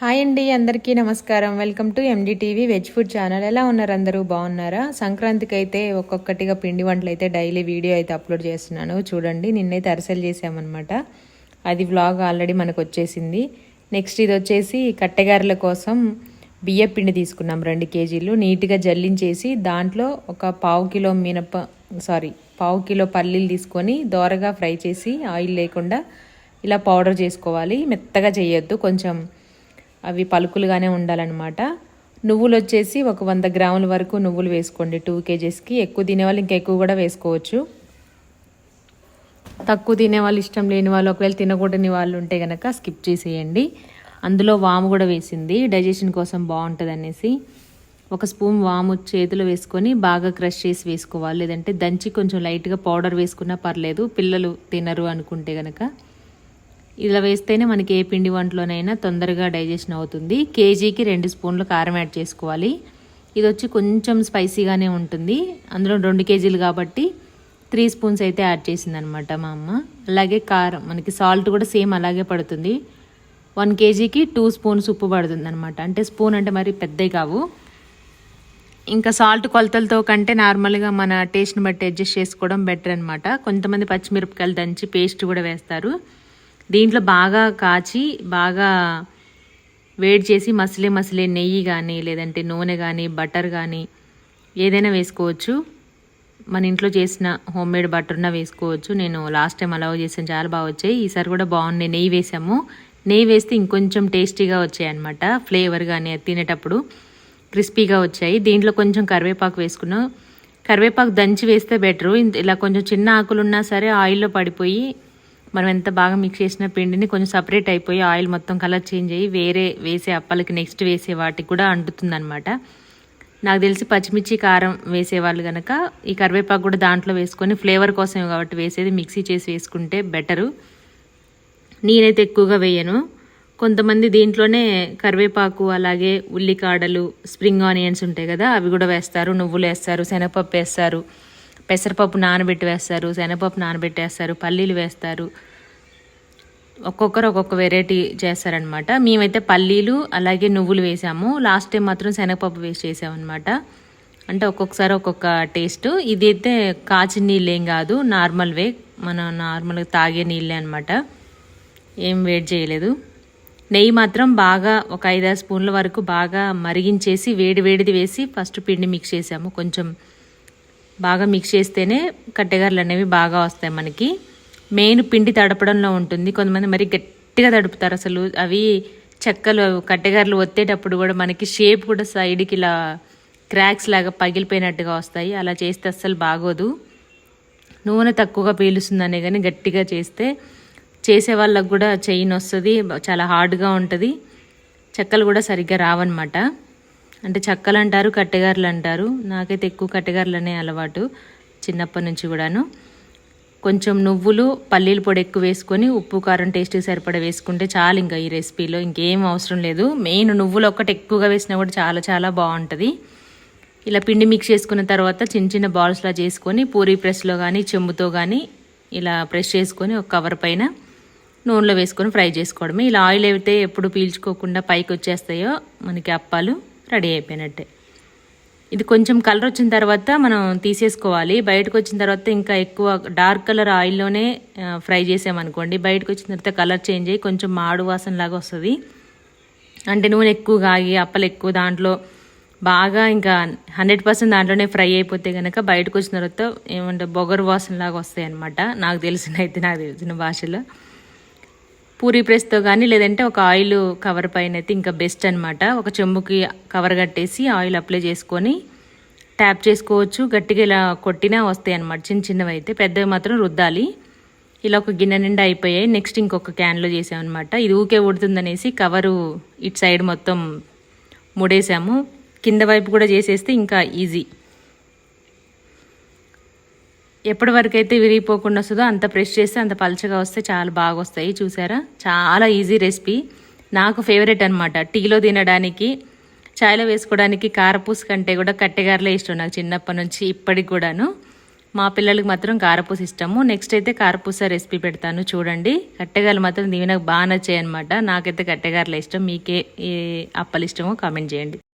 Hi అండి అందరికీ నమస్కారం. Welcome to NDTV veg food channel. ఎలా ఉన్నారు అందరూ? బాగున్నారా? సంక్రాంతికి అయితే ఒక్కొక్కటిగా పిండి వంటలు అయితే డైలీ వీడియో అయితే అప్లోడ్ చేస్తున్నాను. చూడండి నిన్నైతే అరిసెలు చేసామన్నమాట. అది వ్లాగ్ ఆల్రెడీ మనకు వచ్చేసింది నెక్స్ట్ ఇది వచ్చేసి కట్టెగారెల కోసం బియ్య పిండి తీసుకున్నాం రెండు కేజీలు. నీట్గా జల్లించేసి దాంట్లో ఒక పావు కిలో మినప సారీ పావు కిలో పల్లీలు తీసుకొని దోరగా ఫ్రై చేసి ఆయిల్ లేకుండా ఇలా పౌడర్ చేసుకోవాలి. మెత్తగా చేయొద్దు కొంచెం అవి పలుకులుగానే ఉండాలన్నమాట. నువ్వులు వచ్చేసి ఒక వంద గ్రాముల వరకు నువ్వులు వేసుకోండి. టూ కేజెస్కి. ఎక్కువ తినేవాళ్ళు ఇంకా ఎక్కువ కూడా వేసుకోవచ్చు. తక్కువ తినే వాళ్ళు ఇష్టం లేని వాళ్ళు ఒకవేళ తినకూడని వాళ్ళు ఉంటే కనుక స్కిప్ చేసేయండి. అందులో వాము కూడా వేసింది. డైజెషన్ కోసం బాగుంటుంది అనేసి ఒక స్పూన్ వాము చేతిలో వేసుకొని బాగా క్రష్ చేసి వేసుకోవాలి. లేదంటే దంచి కొంచెం లైట్గా పౌడర్ వేసుకున్నా పర్లేదు. పిల్లలు తినరు అనుకుంటే కనుక ఇలా వేస్తేనే మనకి ఏ పిండి వంటలోనైనా తొందరగా డైజెషన్ అవుతుంది. కేజీకి రెండు స్పూన్లు కారం యాడ్ చేసుకోవాలి. ఇది వచ్చి కొంచెం స్పైసీగానే ఉంటుంది. అందులో రెండు కేజీలు కాబట్టి త్రీ స్పూన్స్ అయితే యాడ్ చేసిందనమాట మా అమ్మ. అలాగే కారం మనకి సాల్ట్ కూడా సేమ్ అలాగే పడుతుంది. వన్ కేజీకి టూ స్పూన్స్ ఉప్పు పడుతుంది అనమాట అంటే స్పూన్ అంటే మరి పెద్దవి కావు. ఇంకా సాల్ట్ కొలతలతో కంటే నార్మల్గా మన టేస్ట్ని బట్టి అడ్జస్ట్ చేసుకోవడం బెటర్ అనమాట. కొంతమంది పచ్చిమిరపకాయలు దంచి పేస్ట్ కూడా వేస్తారు. దీంట్లో బాగా కాచి బాగా వేడి చేసి మసిలే మసిలే నెయ్యి కానీ లేదంటే నూనె కానీ బటర్ కానీ ఏదైనా వేసుకోవచ్చు. మన ఇంట్లో చేసిన హోమ్ మేడ్ బటర్న వేసుకోవచ్చు. నేను లాస్ట్ టైం అలా చేసాను చాలా బాగా వచ్చాయి. ఈసారి కూడా బాగున్నాయి. నెయ్యి వేసాము. నెయ్యి వేస్తే ఇంకొంచెం టేస్టీగా వచ్చాయి అనమాట ఫ్లేవర్ కానీ అది తినేటప్పుడు క్రిస్పీగా వచ్చాయి. దీంట్లో కొంచెం కరివేపాకు వేసుకున్నాం. కరివేపాకు దంచి వేస్తే బెటరు ఇలా కొంచెం చిన్న ఆకులు ఉన్నా సరే ఆయిల్లో పడిపోయి మనం ఎంత బాగా మిక్స్ చేసిన పిండిని కొంచెం సపరేట్ అయిపోయి ఆయిల్ మొత్తం కలర్ చేంజ్ అయ్యి వేరే వేసే అప్పలకి నెక్స్ట్ వేసే వాటికి కూడా అంటుతుందనమాట నాకు తెలిసి పచ్చిమిర్చి కారం వేసేవాళ్ళు కనుక ఈ కరివేపాకు కూడా దాంట్లో వేసుకొని ఫ్లేవర్ కోసం కాబట్టి వేసేది మిక్సీ చేసి వేసుకుంటే బెటరు నేనైతే ఎక్కువగా వేయను. కొంతమంది దీంట్లోనే కరివేపాకు అలాగే ఉల్లికాడలు స్ప్రింగ్ ఆనియన్స్ ఉంటాయి కదా అవి కూడా వేస్తారు. నువ్వులు వేస్తారు శనగపప్పు వేస్తారు. పెసరపప్పు నానబెట్టి వేస్తారు శనగపప్పు నానబెట్టేస్తారు పల్లీలు వేస్తారు. ఒక్కొక్కరు ఒక్కొక్క వెరైటీ చేస్తారనమాట మేమైతే పల్లీలు అలాగే నువ్వులు వేసాము. లాస్ట్ టైం మాత్రం శనగపప్పు వేసి చేసామన్నమాట. అంటే ఒక్కొక్కసారి ఒక్కొక్క టేస్ట్ ఇదైతే కాచిన నీళ్ళు ఏం కాదు నార్మల్ వే. మనం నార్మల్గా తాగే నీళ్ళే అనమాట ఏం వేడి చేయలేదు. నెయ్యి మాత్రం బాగా ఒక ఐదారు స్పూన్ల వరకు బాగా మరిగించేసి వేడి వేడిది వేసి ఫస్ట్ పిండి మిక్స్ చేసాము. కొంచెం బాగా మిక్స్ చేస్తేనే కట్టెగారలు అనేవి బాగా వస్తాయి మనకి. మెయిన్ పిండి తడపడంలో ఉంటుంది. కొంతమంది మరి గట్టిగా తడుపుతారు అసలు. అవి చెక్కలు కట్టెగారలు ఒత్తేటప్పుడు కూడా మనకి షేప్ కూడా సైడ్కి ఇలా క్రాక్స్ లాగా పగిలిపోయినట్టుగా వస్తాయి. అలా చేస్తే అస్సలు బాగోదు. నూనె తక్కువగా పీలుస్తుందనే కానీ గట్టిగా చేస్తే చేసే వాళ్ళకు కూడా చెయ్యి వస్తుంది. చాలా హార్డ్గా ఉంటుంది. చెక్కలు కూడా సరిగ్గా రావన్నమాట. అంటే చక్కలు అంటారు కట్టెగారులు అంటారు నాకైతే ఎక్కువ కట్టెగారులనే అలవాటు చిన్నప్పటి నుంచి కూడాను. కొంచెం నువ్వులు పల్లీల పొడి ఎక్కువ వేసుకొని ఉప్పు కారం టేస్ట్కి సరిపడా వేసుకుంటే చాలు ఇంకా ఈ రెసిపీలో. ఇంకేం అవసరం లేదు. మెయిన్ నువ్వులు ఒక్కటి ఎక్కువగా వేసినా కూడా చాలా చాలా బాగుంటుంది. ఇలా పిండి మిక్స్ చేసుకున్న తర్వాత చిన్న చిన్న బాల్స్లా చేసుకొని పూరీ ప్రెస్లో కానీ చెంబుతో కానీ ఇలా ప్రెస్ చేసుకొని ఒక కవర్ పైన నూనెలో వేసుకొని ఫ్రై చేసుకోవడమే. ఇలా ఆయిల్ అయితే ఎప్పుడు పీల్చుకోకుండా పైకి వచ్చేస్తాయో మనకి అప్పాలు. రెడీ అయిపోయినట్టే. ఇది కొంచెం కలర్ వచ్చిన తర్వాత మనం తీసేసుకోవాలి. బయటకు వచ్చిన తర్వాత ఇంకా ఎక్కువ డార్క్ కలర్ ఆయిల్లోనే ఫ్రై చేసామనుకోండి. బయటకు వచ్చిన తర్వాత కలర్ చేంజ్ అయ్యి కొంచెం మాడు వాసన లాగా వస్తుంది. అంటే నూనె ఎక్కువ ఆగి అప్పలు ఎక్కువ దాంట్లో బాగా ఇంకా హండ్రెడ్ పర్సెంట్ దాంట్లోనే ఫ్రై అయిపోతే కనుక బయటకు వచ్చిన తర్వాత ఏమంటే బొగరు వాసన లాగా వస్తాయి అనమాట నాకు తెలిసిన అయితే నాకు తెలిసిన భాషలో. పూరీ ప్రెస్తో కానీ లేదంటే ఒక ఆయిల్ కవర్ పైన అయితే ఇంకా బెస్ట్ అనమాట ఒక చెంబుకి కవర్ కట్టేసి ఆయిల్ అప్లై చేసుకొని ట్యాప్ చేసుకోవచ్చు. గట్టిగా ఇలా కొట్టినా వస్తాయి అనమాట చిన్న చిన్నవి అయితే పెద్దవి మాత్రం రుద్దాలి. ఇలా ఒక గిన్నె నిండా అయిపోయాయి. నెక్స్ట్ ఇంకొక క్యాన్లో చేసామన్నమాట ఇది ఊకే ఉడుతుందనేసి కవరు ఇటు సైడ్ మొత్తం ముడేసాము. కింద వైపు కూడా చేసేస్తే ఇంకా ఈజీ. ఎప్పటి వరకు అయితే విరిగిపోకుండా వస్తుందో అంత ప్రెస్ చేస్తే అంత పలచగా వస్తే చాలా బాగా వస్తాయి చూసారా? చాలా ఈజీ రెసిపీ నాకు ఫేవరెట్ అనమాట టీలో తినడానికి చాయ్లో వేసుకోవడానికి కారపూస కంటే కూడా కట్టెగారలే ఇష్టం నాకు చిన్నప్పటి నుంచి ఇప్పటికి కూడాను. మా పిల్లలకి మాత్రం కారపూస ఇష్టము. నెక్స్ట్ అయితే కారపూస రెసిపీ పెడతాను. చూడండి. కట్టెగారలు మాత్రం దీవెనకు బాగా నచ్చాయి అనమాట నాకైతే కట్టెగారలు ఇష్టం. మీకే ఏ అప్పలు ఇష్టమో కామెంట్ చేయండి.